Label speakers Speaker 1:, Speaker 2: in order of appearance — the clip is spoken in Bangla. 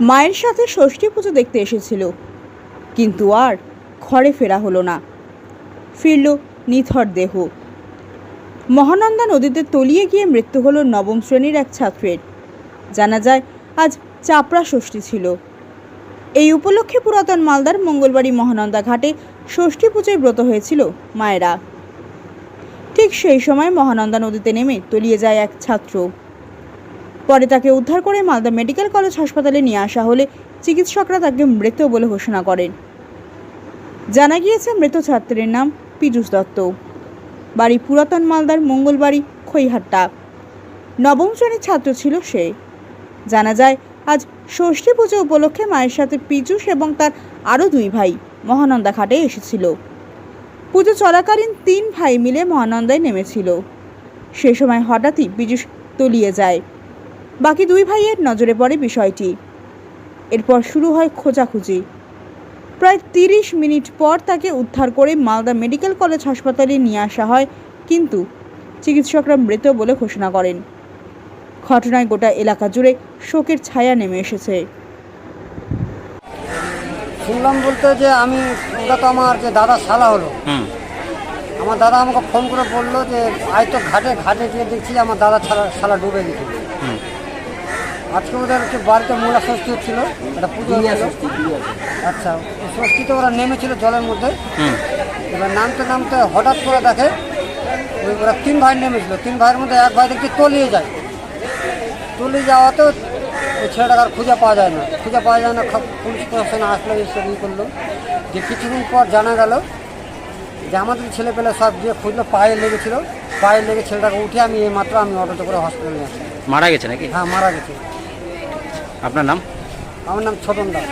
Speaker 1: মায়ের সাথে ষষ্ঠী পুজো দেখতে এসেছিল। কিন্তু আর ঘরে ফেরা হলো না। ফিরল নিথর দেহ। মহানন্দা নদীতে তলিয়ে গিয়ে মৃত্যু হলো নবম শ্রেণির এক ছাত্রের। জানা যায়, আজ চাপড়া ষষ্ঠী ছিল। এই উপলক্ষে পুরাতন মালদার মঙ্গলবাড়ি মহানন্দা ঘাটে ষষ্ঠী পুজোয় ব্রত হয়েছিল মায়েরা। ঠিক সেই সময় মহানন্দা নদীতে নেমে তলিয়ে যায় এক ছাত্র। পরে তাকে উদ্ধার করে মালদা মেডিকেল কলেজ হাসপাতালে নিয়ে আসা হলে চিকিৎসকরা তাকে মৃত বলে ঘোষণা করেন। জানা গিয়েছে মৃত ছাত্রের নাম পীযূষ দত্ত। বাড়ি পুরাতন মালদার মঙ্গলবাড়ি, খৈহাট্টা। নবম শ্রেণির ছাত্র ছিল সে। জানা যায়, আজ ষষ্ঠী পুজো উপলক্ষে মায়ের সাথে পীযূষ এবং তার আরও দুই ভাই মহানন্দা ঘাটে এসেছিল। পুজো চলাকালীন তিন ভাই মিলে মহানন্দায় নেমেছিল। সে সময় হঠাৎই পীযূষ তলিয়ে যায়। বাকি দুই ভাইয়ের নজরে পড়ে বিষয়টি। এরপর শুরু হয় খোঁজাখুঁজি। প্রায় তিরিশ মিনিট পর তাকে উদ্ধার করে মালদা মেডিকেল কলেজ হাসপাতালে নিয়ে আসা হয় কিন্তু চিকিৎসকরা মৃত বলে ঘোষণা করেন। ঘটনায় গোটা এলাকা জুড়ে শোকের ছায়া নেমে এসেছে।
Speaker 2: শুনলাম বলতে যে আমি ওটা তো আমার যে দাদা শালা হলো। আমার দাদা আমাকে ফোন করে বলল যে আজ তো ঘাটে ঘাটে গিয়ে দেখছি আমার দাদা শালা শালা ডুবে গেছিল
Speaker 3: হুম।
Speaker 2: আজকে ওদের হচ্ছে বাড়িতে মূলা ষষ্ঠী হচ্ছিল একটা পুজো আচ্ছা ওই ষষ্ঠীতে ওরা নেমেছিল জলের মধ্যে। এবার নামতে নামতে হঠাৎ করে দেখে ওই ওরা তিন ভাই নেমেছিল। তিন ভাইয়ের মধ্যে এক ভাই দেখছি তলিয়ে যায়। তলিয়ে যাওয়াতে ওই ছেলেটাকে আর খুঁজে পাওয়া যায় না। খুঁজে পাওয়া যায় না খ- পুলিশ প্রশাসন আসলো এসে ই করল। যে কিছুদিন পর জানা গেল যে আমাদের ছেলে পেলে সব গিয়ে খুঁজলো পায়ে লেগেছিল। পায়ে লেগে ছেলেটাকে উঠে আমি এই মাত্র আমি অটোতে করে হসপিটালে আসি
Speaker 3: মারা গেছে নাকি?
Speaker 2: হ্যাঁ মারা গেছে।
Speaker 3: আপনার নাম?
Speaker 2: আমার নাম ছোটন দাস।